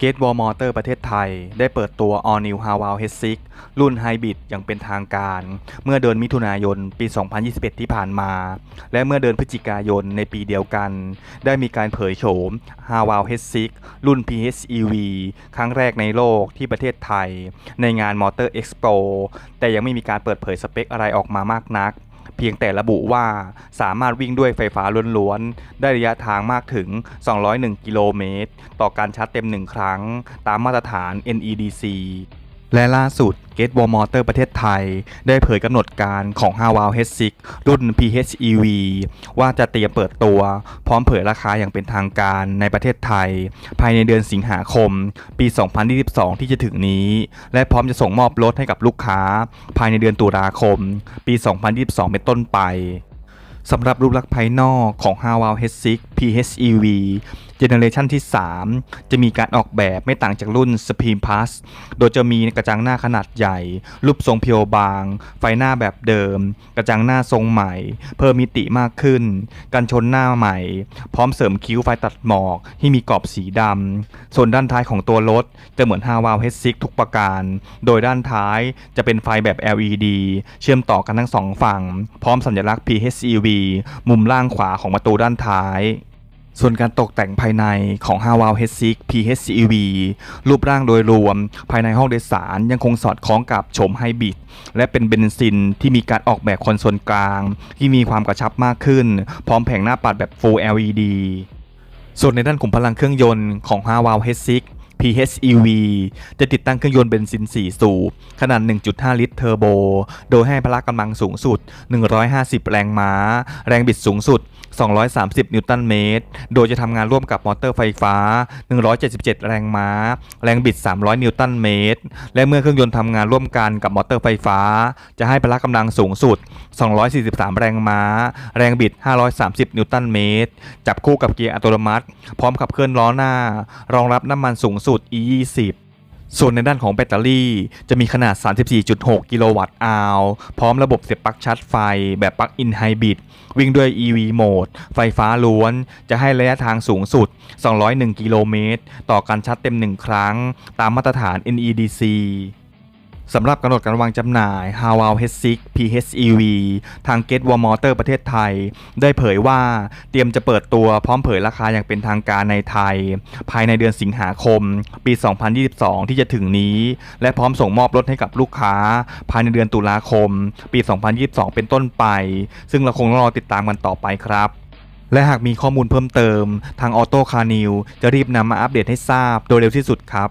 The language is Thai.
เกตวอลมอเตอร์ประเทศไทย ได้เปิดตัว All New h a w a l h 6 รุ่นไฮบริดอย่างเป็นทางการ เมื่อเดือนมิถุนายนปี 2021 ที่ผ่านมา และเมื่อเดือนพฤศจิกายนในปีเดียวกัน ได้มีการเผยโฉม h a w a l H6 รุ่น PHEV ครั้งแรกในโลกที่ประเทศไทย ในงาน Motor Expo แต่ยังไม่มีการเปิดเผยสเปคอะไรออกมามากนัก เพียงแต่ระบุว่าสามารถวิ่งด้วยไฟฟ้าล้วนๆ ได้ระยะทางมากถึง 201 กิโลเมตร ต่อการชาร์จเต็ม 1 ครั้ง ตามมาตรฐาน NEDC และล่าสุด g a t e w a l Motor ประเทศไทย ได้เผยกำหนดการของ h a w a l H6 รุ่น PHEV ว่าจะเตรียมเปิดตัวพร้อมเผยราคาอย่างเป็นทางการในประเทศไทย ภายในเดือนสิงหาคม ปี 2022 ที่จะถึงนี้ และพร้อมจะส่งมอบรถให้กับลูกค้า ภายในเดือนตุลาคม ปี 2022 เป็นต้นไป สำหรับรูปลักษณ์ภายนอกของ h a w a l H6 PHEV เจเนเรชันที่ 3 จะมีการออกแบบไม่ต่างจากรุ่น Supreme Plus โดยจะมีกระจังหน้าขนาดใหญ่ รูปทรงเพียวบาง ไฟหน้าแบบเดิม กระจังหน้าทรงใหม่ เพิ่มมิติมากขึ้น กันชนหน้าใหม่ พร้อมเสริมคิ้วไฟตัดหมอกที่มีกรอบสีดำ ส่วนด้านท้ายของตัวรถจะเหมือน h a w a l H6 ทุกประการ โดยด้านท้ายจะเป็นไฟแบบ LED เชื่อมต่อกันทั้งสองฝั่ง พร้อมสัญลักษณ์ PHEV มุมล่างขวาของประตูด้านท้าย ส่วนการตกแต่งภายในของ h a w a l H6 PHEV รูปร่างโดยรวม ภายในห้องโดยสารยังคงสอดคล้องกับโฉมไฮบริดและเป็นเบนซินที่มีการออกแบบคอนโซลกลาง ที่มีความกระชับมากขึ้น พร้อมแผงหน้าปัดแบบ Full LED ส่วนในด้านขุมพลังเครื่องยนต์ของ h a w a l H6 PHEV จะติดตั้งเครื่องยนต์เบนซิน 4 สูบ ขนาด 1.5 ลิตรเทอร์โบ โดยให้พละกำลังสูงสุด 150 แรงม้า แรงบิดสูงสุด 230 นิวตันเมตร โดยจะทำงานร่วมกับมอเตอร์ไฟฟ้า 177 แรงม้า แรงบิด 300 นิวตันเมตร และเมื่อเครื่องยนต์ทำงานร่วมกันกับมอเตอร์ไฟฟ้า จะให้พละกำลังสูงสุด 243 แรงม้า แรงบิด 530 นิวตันเมตร จับคู่กับเกียร์อัตโนมัติ พร้อมขับเคลื่อนล้อหน้า รองรับน้ำมันสูงสุด E20 ส่วนในด้านของแบตเตอรี่จะมีขนาด 34.6 กิโลวัตต์อาวพร้อมระบบเสียบปลั๊กชาร์จไฟ แบบปลั๊กอินไฮบริดวิ่งด้วย EV โหมด ไฟฟ้าล้วน จะให้ระยะทางสูงสุด 201 กิโลเมตร ต่อการชาร์จเต็ม 1 ครั้ง ตามมาตรฐาน NEDC สำหรับกำหนดการวางจำหน่าย h a w a l H6 PHEV ทาง Get w a r Motor ประเทศไทย ได้เผยว่าเตรียมจะเปิดตัวพร้อมเผยราคาอย่างเป็นทางการในไทย ภายในเดือนสิงหาคม ปี 2022 ที่จะถึงนี้ และพร้อมส่งมอบรถให้กับลูกค้า ภายในเดือนตุลาคม ปี 2022 เป็นต้นไป ซึ่งเราคงต้องรอติดตามกันต่อไปครับและหากมีข้อมูลเพิ่มเติม ทางออโต้คานิวจะรีบนำมาอัปเดตให้ทราบโดยเร็วที่สุดครับ